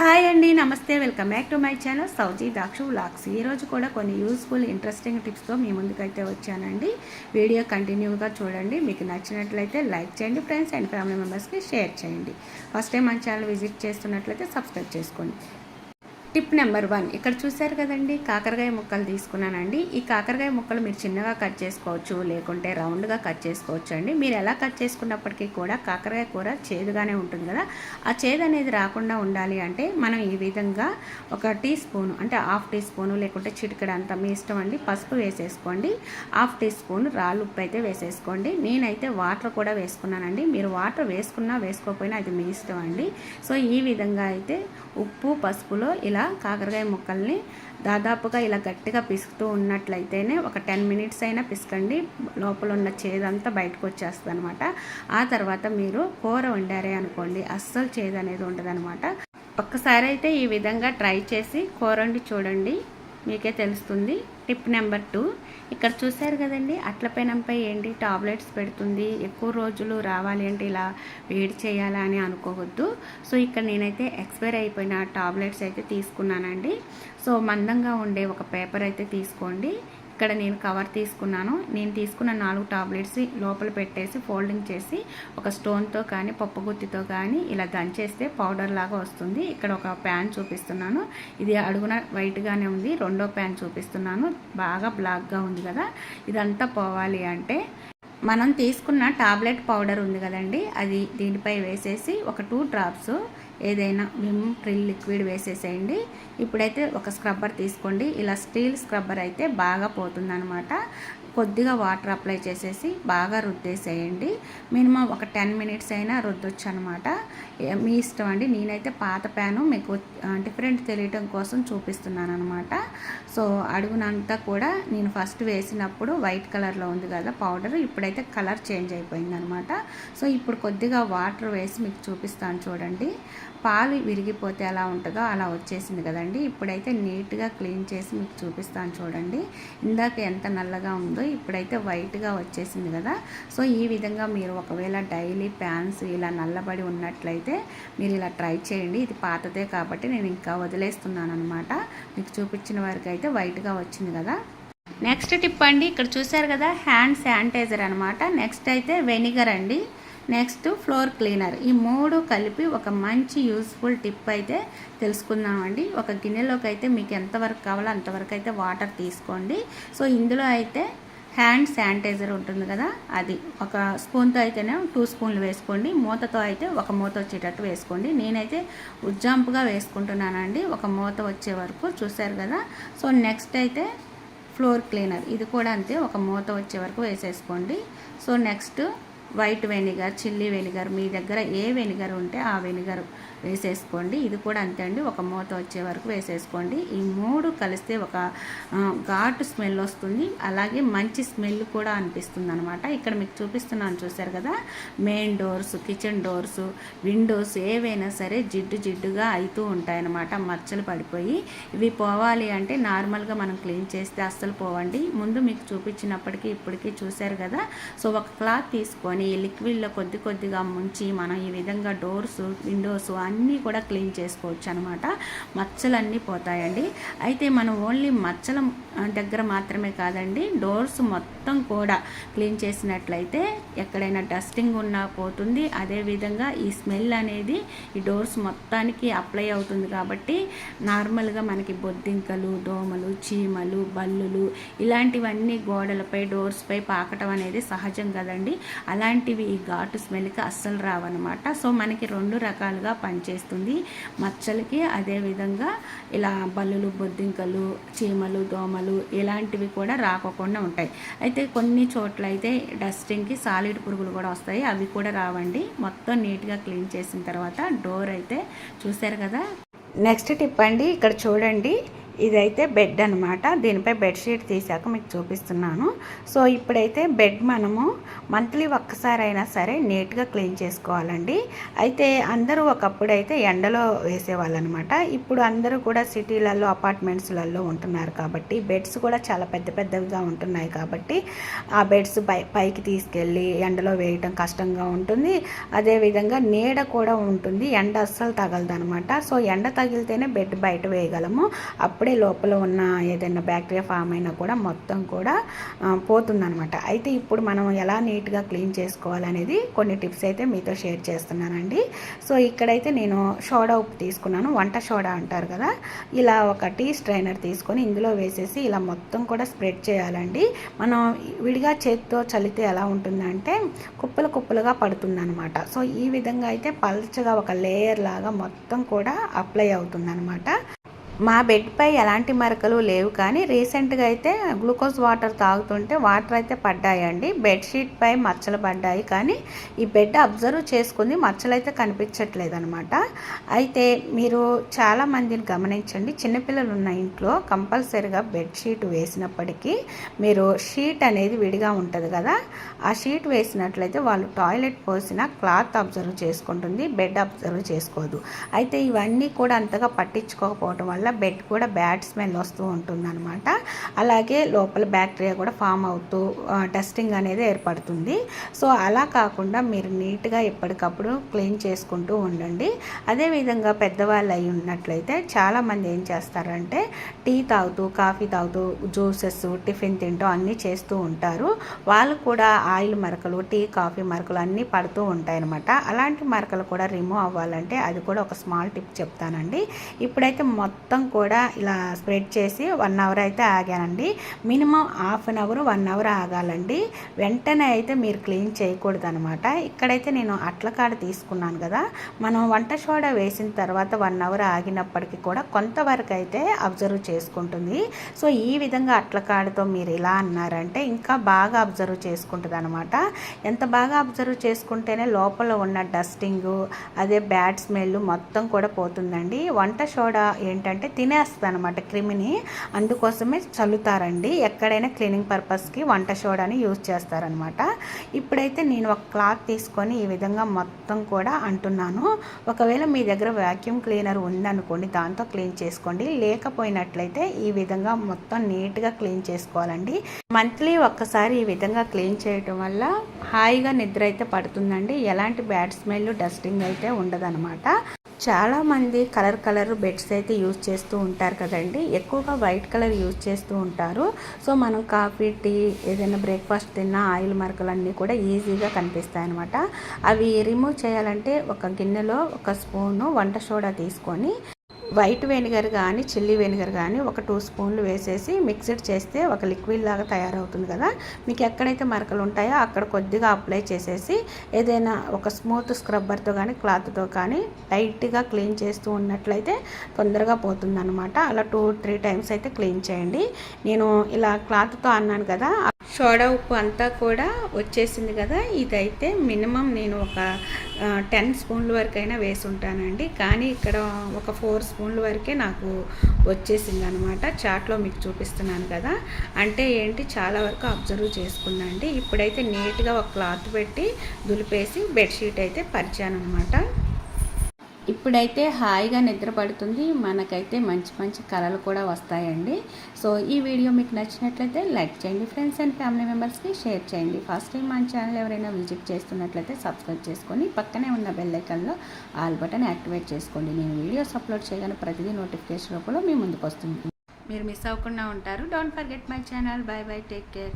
Hi అండి నమస్తే welcome back to my channel సౌజీ దాక్షు వ్లాగ్స్. ఈరోజు కూడా కొన్ని యూస్ఫుల్ ఇంట్రెస్టింగ్ టిప్స్తో మీ ముందుకైతే వచ్చానండి. వీడియో కంటిన్యూగా చూడండి. మీకు నచ్చినట్లయితే లైక్ చేయండి ఫ్రెండ్స్ అండ్ ఫ్యామిలీ మెంబర్స్కి షేర్ చేయండి. ఫస్ట్ టైం మన ఛానల్ విజిట్ చేస్తున్నట్లయితే సబ్స్క్రైబ్ చేసుకోండి. Tip number one. ఇక్కడ చూశారు కదండి కాకరకాయ ముక్కలు తీసుకున్నానండి. ఈ కాకరకాయ ముక్కలు మీరు చిన్నగా కట్ చేసుకోవచ్చు లేకుంటే రౌండ్గా కట్ చేసుకోవచ్చు అండి. మీరు ఎలా కట్ చేసుకున్నప్పటికీ కూడా కాకరకాయ కూర చేదుగానే ఉంటుంది కదా. ఆ చేదు అనేది రాకుండా ఉండాలి అంటే మనం ఈ విధంగా ఒక టీ స్పూన్ అంటే హాఫ్ టీ స్పూను లేకుంటే చిటికడ అంత మీ ఇష్టం అండి పసుపు వేసేసుకోండి. హాఫ్ టీ స్పూన్ రాళ్ళు ఉప్పు అయితే వేసేసుకోండి. నేనైతే వాటర్ కూడా వేసుకున్నానండి. మీరు వాటర్ వేసుకున్నా వేసుకోకపోయినా అది మీ ఇష్టం అండి. సో ఈ విధంగా అయితే ఉప్పు పసుపులో ఇలా కాకరకాయ ముక్కల్ని దాదాపుగా ఇలా గట్టిగా పిసుకుతూ ఉన్నట్లయితేనే ఒక టెన్ మినిట్స్ అయినా పిసకండి. లోపల ఉన్న చేదంతా బయటకు వచ్చేస్తుంది అనమాట ఆ తర్వాత మీరు కూర వండారే అనుకోండి. అస్సలు చేదు అనేది ఉండదనమాట ఒక్కసారి అయితే ఈ విధంగా ట్రై చేసి కూర వండి చూడండి. మీకే తెలుస్తుంది. Tip number two. ఇక్కడ చూశారు కదండి అట్ల పెనంపై ఏంటి టాబ్లెట్స్ పెడుతుంది ఎక్కువ రోజులు రావాలి అంటే ఇలా వేడి చేయాలా అని అనుకోవద్దు. సో ఇక్కడ నేనైతే ఎక్స్పైర్ అయిపోయిన టాబ్లెట్స్ అయితే తీసుకున్నానండి. సో మందంగా ఉండే ఒక పేపర్ అయితే తీసుకోండి. ఇక్కడ నేను కవర్ తీసుకున్నాను. నేను తీసుకున్న నాలుగు టాబ్లెట్స్ లోపల పెట్టేసి ఫోల్డింగ్ చేసి ఒక స్టోన్తో కానీ పప్పు గుత్తితో కానీ ఇలా దంచేస్తే పౌడర్ లాగా వస్తుంది. ఇక్కడ ఒక ప్యాన్ చూపిస్తున్నాను. ఇది అడుగున వైట్గానే ఉంది. రెండో ప్యాన్ చూపిస్తున్నాను. బాగా బ్లాక్గా ఉంది కదా. ఇదంతా పోవాలి అంటే మనం తీసుకున్న టాబ్లెట్ పౌడర్ ఉంది కదండి అది దీనిపై వేసేసి ఒక టూ డ్రాప్స్ ఏదైనా విమ్ ప్రిల్ లిక్విడ్ వేసేసేయండి. ఇప్పుడైతే ఒక స్క్రబ్బర్ తీసుకోండి. ఇలా స్టీల్ స్క్రబ్బర్ అయితే బాగా పోతుందనమాట కొద్దిగా వాటర్ అప్లై చేసేసి బాగా రుద్దేసేయండి. మినిమం ఒక టెన్ మినిట్స్ అయినా రుద్దొచ్చు అనమాట మీ ఇష్టం అండి. నేనైతే పాత ప్యాను మీకు డిఫరెంట్ తెలియటం కోసం చూపిస్తున్నాను అనమాట సో అడుగునంతా కూడా నేను ఫస్ట్ వేసినప్పుడు వైట్ కలర్లో ఉంది కదా పౌడర్ ఇప్పుడైతే కలర్ చేంజ్ అయిపోయింది అనమాట సో ఇప్పుడు కొద్దిగా వాటర్ వేసి మీకు చూపిస్తాను చూడండి. పాలు విరిగిపోతే ఎలా ఉంటుందో అలా వచ్చేసింది కదండి. ఇప్పుడైతే నీట్గా క్లీన్ చేసి మీకు చూపిస్తాను చూడండి. ఇందాక ఎంత నల్లగా ఉందో ఇప్పుడైతే వైట్గా వచ్చేసింది కదా. సో ఈ విధంగా మీరు ఒకవేళ డైలీ ప్యాన్స్ ఇలా నల్లబడి ఉన్నట్లయితే మీరు ఇలా ట్రై చేయండి. ఇది పాతదే కాబట్టి నేను ఇంకా వదిలేస్తున్నాను అనమాట మీకు చూపించిన వరకు అయితే వైట్గా వచ్చింది కదా. నెక్స్ట్ టిప్ అండి ఇక్కడ చూసారు కదా హ్యాండ్ శానిటైజర్ అనమాట నెక్స్ట్ అయితే వెనిగర్ అండి. Next floor cleaner. ఈ మూడు కలిపి ఒక మంచి యూస్ఫుల్ టిప్ అయితే తెలుసుకుందామండి. ఒక గిన్నెలోకి అయితే మీకు ఎంతవరకు కావాలో అంతవరకు అయితే వాటర్ తీసుకోండి. సో ఇందులో అయితే హ్యాండ్ శానిటైజర్ ఉంటుంది కదా అది. ఒక స్పూన్తో అయితేనే టూ స్పూన్లు వేసుకోండి. మూతతో అయితే ఒక మూత వచ్చేటట్టు వేసుకోండి. నేనైతే ఉజ్జాంపుగా వేసుకుంటున్నానండి. ఒక మూత వచ్చే వరకు చూశారు కదా. సో నెక్స్ట్ అయితే ఫ్లోర్ క్లీనర్. ఇది కూడా అంతే ఒక మూత వచ్చే వరకు వేసేసుకోండి. So next white vinegar chilli vinegar మీ దగ్గర ఏ వెనిగర్ ఉంటే ఆ వెనిగర్ వేసేసుకోండి. ఇది కూడా అంతే అండి. ఒక మూత వచ్చే వరకు వేసేసుకోండి. ఈ మూడు కలిస్తే ఒక ఘాటు స్మెల్ వస్తుంది. అలాగే మంచి స్మెల్ కూడా అనిపిస్తుంది అనమాట ఇక్కడ మీకు చూపిస్తున్నాను చూశారు కదా? Main doors kitchen doors windows ఏవైనా సరే జిడ్డు జిడ్డుగా అవుతూ ఉంటాయన్నమాట. మచ్చలు పడిపోయి ఇవి పోవాలి అంటే నార్మల్గా మనం క్లీన్ చేస్తే అస్సలు పోవండి. ముందు మీకు చూపించినప్పటికీ ఇప్పటికీ చూశారు కదా? సో ఒక క్లాత్ తీసుకొని లిక్విడ్లో కొద్ది కొద్దిగా ముంచి మనం ఈ విధంగా డోర్స్ విండోస్ అన్నీ కూడా క్లీన్ చేసుకోవచ్చు అనమాట మచ్చలన్నీ పోతాయండి. అయితే మనం ఓన్లీ మచ్చల దగ్గర మాత్రమే కాదండి డోర్స్ మొత్తం కూడా క్లీన్ చేసినట్లయితే ఎక్కడైనా డస్టింగ్ ఉన్నా పోతుంది. అదేవిధంగా ఈ స్మెల్ అనేది ఈ డోర్స్ మొత్తానికి అప్లై అవుతుంది కాబట్టి నార్మల్గా మనకి బొద్దింకలు దోమలు చీమలు బల్లులు ఇలాంటివన్నీ గోడలపై డోర్స్పై పాకటం అనేది సహజం కదండి. అలాంటివి ఈ ఘాటు స్మెల్కి అస్సలు రావన్నమాట. సో మనకి రెండు రకాలుగా పని పనిచేస్తుంది మచ్చలకి అదేవిధంగా ఇలా బల్లులు బొద్దింకలు చీమలు దోమలు ఇలాంటివి కూడా రాకోకుండా ఉంటాయి. అయితే కొన్ని చోట్ల అయితే డస్టింగ్కి సాలిడ్ పురుగులు కూడా వస్తాయి. అవి కూడా రావండి. మొత్తం నీట్గా క్లీన్ చేసిన తర్వాత డోర్ అయితే చూశారు కదా? నెక్స్ట్ టిప్ అండి. ఇక్కడ చూడండి. ఇదైతే బెడ్ అనమాట దీనిపై బెడ్షీట్ తీసాక మీకు చూపిస్తున్నాను. సో ఇప్పుడైతే బెడ్ మనము మంత్లీ ఒక్కసారైనా సరే నీట్గా క్లీన్ చేసుకోవాలండి. అయితే అందరూ ఒకప్పుడు అయితే ఎండలో వేసేవాళ్ళు అనమాట ఇప్పుడు అందరూ కూడా సిటీలలో అపార్ట్మెంట్స్లలో ఉంటున్నారు కాబట్టి బెడ్స్ కూడా చాలా పెద్ద పెద్దవిగా ఉంటున్నాయి కాబట్టి ఆ బెడ్స్ పై పైకి తీసుకెళ్ళి ఎండలో వేయటం కష్టంగా ఉంటుంది. అదేవిధంగా నీడ కూడా ఉంటుంది. ఎండ అస్సలు తగలదనమాట సో ఎండ తగిలితేనే బెడ్ బయట వేయగలము. అప్పుడే అప్పుడే లోపల ఉన్న ఏదైనా బ్యాక్టీరియా ఫామ్ అయినా కూడా మొత్తం కూడా పోతుందనమాట అయితే ఇప్పుడు మనం ఎలా నీట్గా క్లీన్ చేసుకోవాలనేది కొన్ని టిప్స్ అయితే మీతో షేర్ చేస్తున్నానండి. సో ఇక్కడైతే నేను సోడా ఉప్పు తీసుకున్నాను. వంట సోడా అంటారు కదా ఇలా ఒక టీ స్ట్రైనర్ తీసుకొని ఇందులో వేసేసి ఇలా మొత్తం కూడా స్ప్రెడ్ చేయాలండి. మనం విడిగా చేతితో చలితే ఎలా ఉంటుందంటే కుప్పలు కుప్పలుగా పడుతుందనమాట సో ఈ విధంగా అయితే పల్చగా ఒక లేయర్ లాగా మొత్తం కూడా అప్లై అవుతుందనమాట మా బెడ్పై ఎలాంటి మరకలు లేవు కానీ రీసెంట్గా అయితే గ్లూకోజ్ వాటర్ తాగుతుంటే వాటర్ అయితే పడ్డాయండి. బెడ్షీట్ పై మచ్చలు పడ్డాయి కానీ ఈ బెడ్ అబ్జర్వ్ చేసుకుంది మచ్చలు అయితే కనిపించట్లేదు అనమాట అయితే మీరు చాలామందిని గమనించండి. చిన్నపిల్లలు ఉన్న ఇంట్లో కంపల్సరీగా బెడ్షీట్ వేసినప్పటికీ మీరు షీట్ అనేది విడిగా ఉంటుంది కదా ఆ షీట్ వేసినట్లయితే వాళ్ళు టాయిలెట్ పోసిన క్లాత్ అబ్జర్వ్ చేసుకుంటుంది బెడ్ అబ్జర్వ్ చేసుకోదు. అయితే ఇవన్నీ కూడా అంతగా పట్టించుకోకపోవటం వల్ల బెడ్ కూడా బ్యాడ్ స్మెల్ వస్తూ ఉంటుందన్నమాట. అలాగే లోపల బ్యాక్టీరియా కూడా ఫామ్ అవుతూ టెస్టింగ్ అనేది ఏర్పడుతుంది. సో అలా కాకుండా మీరు నీట్గా ఎప్పటికప్పుడు క్లీన్ చేసుకుంటూ ఉండండి. అదేవిధంగా పెద్దవాళ్ళు అయి ఉన్నట్లయితే చాలామంది ఏం చేస్తారంటే టీ తాగుతూ కాఫీ తాగుతూ జ్యూసెస్ టిఫిన్ తింటూ అన్నీ చేస్తూ ఉంటారు. వాళ్ళు కూడా ఆయిల్ మరకలు టీ కాఫీ మరకలు అన్నీ పడుతూ ఉంటాయన్నమాట. అలాంటి మరకలు కూడా రిమూవ్ అవ్వాలంటే అది కూడా ఒక స్మాల్ టిప్ చెప్తానండి. ఇప్పుడైతే మొత్తం మొత్తం కూడా ఇలా స్ప్రెడ్ చేసి వన్ అవర్ అయితే ఆగానండి. Minimum half an hour one hour ఆగాలండి. వెంటనే అయితే మీరు క్లీన్ చేయకూడదు అనమాట ఇక్కడైతే నేను అట్లకాడ తీసుకున్నాను కదా. మనం వంట సోడా వేసిన తర్వాత వన్ అవర్ ఆగినప్పటికీ కూడా కొంతవరకు అయితే అబ్జర్వ్ చేసుకుంటుంది. సో ఈ విధంగా అట్లకాడతో మీరు ఇలా అన్నారంటే ఇంకా బాగా అబ్జర్వ్ చేసుకుంటుంది అనమాట ఎంత బాగా అబ్జర్వ్ చేసుకుంటేనే లోపల ఉన్న డస్టింగ్ అదే బ్యాడ్ స్మెల్ మొత్తం కూడా పోతుందండి. వంట సోడా ఏంటంటే తినేస్తుంది అనమాట క్రిమిని. అందుకోసమే చల్లుతారండి. ఎక్కడైనా క్లీనింగ్ పర్పస్కి వంట సోడాని యూజ్ చేస్తారనమాట ఇప్పుడైతే నేను ఒక క్లాత్ తీసుకొని ఈ విధంగా మొత్తం కూడా అంటున్నాను. ఒకవేళ మీ దగ్గర వ్యాక్యూమ్ క్లీనర్ ఉందనుకోండి దాంతో క్లీన్ చేసుకోండి. లేకపోయినట్లయితే ఈ విధంగా మొత్తం నీట్గా క్లీన్ చేసుకోవాలండి. మంత్లీ ఒక్కసారి ఈ విధంగా క్లీన్ చేయటం వల్ల హాయిగా నిద్ర అయితే పడుతుందండి. ఎలాంటి బ్యాడ్ స్మెల్ డస్టింగ్ అయితే ఉండదనమాట చాలామంది కలర్ కలర్ బెడ్స్ అయితే యూజ్ చేస్తూ ఉంటారు కదండి. ఎక్కువగా వైట్ కలర్ యూజ్ చేస్తూ ఉంటారు. సో మనం కాఫీ టీ ఏదైనా బ్రేక్ఫాస్ట్ తిన్నా ఆయిల్ మరకలు అన్నీ కూడా ఈజీగా కనిపిస్తాయి అనమాట అవి రిమూవ్ చేయాలంటే ఒక గిన్నెలో ఒక స్పూను వంట సోడా తీసుకొని వైట్ వెనిగర్ కానీ చిల్లీ వెనిగర్ కానీ ఒక టూ స్పూన్లు వేసేసి మిక్స్డ్ చేస్తే ఒక లిక్విడ్ లాగా తయారవుతుంది కదా. మీకు ఎక్కడైతే మరకలు ఉంటాయో అక్కడ కొద్దిగా అప్లై చేసేసి ఏదైనా ఒక స్మూత్ స్క్రబ్బర్తో కానీ క్లాత్తో కానీ టైట్గా క్లీన్ చేస్తూ ఉన్నట్లయితే తొందరగా పోతుందన్నమాట. అలా టూ త్రీ టైమ్స్ అయితే క్లీన్ చేయండి. నేను ఇలా క్లాత్తో అన్నాను కదా సోడా ఉప్పు అంతా కూడా వచ్చేసింది కదా. ఇదైతే మినిమం నేను ఒక టెన్ స్పూన్ల వరకైనా వేసి ఉంటానండి కానీ ఇక్కడ ఒక ఫోర్ స్పూన్ల వరకే నాకు వచ్చేసింది అనమాట చాట్లో మీకు చూపిస్తున్నాను కదా. అంటే ఏంటి చాలా వరకు అబ్జర్వ్ చేసుకున్నాండి ఇప్పుడైతే నీట్గా ఒక క్లాత్ పెట్టి దులిపేసి బెడ్షీట్ అయితే పరిచాను అనమాట ఇప్పుడైతే హాయిగా నిద్ర పడుతుంది మనకైతే మంచి మంచి కళలు కూడా వస్తాయండి. సో ఈ వీడియో మీకు నచ్చినట్లయితే లైక్ చేయండి. ఫ్రెండ్స్ అండ్ ఫ్యామిలీ మెంబర్స్కి షేర్ చేయండి. ఫస్ట్ టైం మన ఛానల్ ఎవరైనా విజిట్ చేస్తున్నట్లయితే సబ్స్క్రైబ్ చేసుకొని పక్కనే ఉన్న బెల్ ఐకన్లో ఆల్ బటన్ యాక్టివేట్ చేసుకోండి. నేను వీడియోస్ అప్లోడ్ చేయగానే ప్రతిదీ నోటిఫికేషన్ రూపంలో మీ ముందుకు వస్తుంది మీరు మిస్ అవ్వకుండా ఉంటారు. Don't forget my channel. Bye bye. Take care.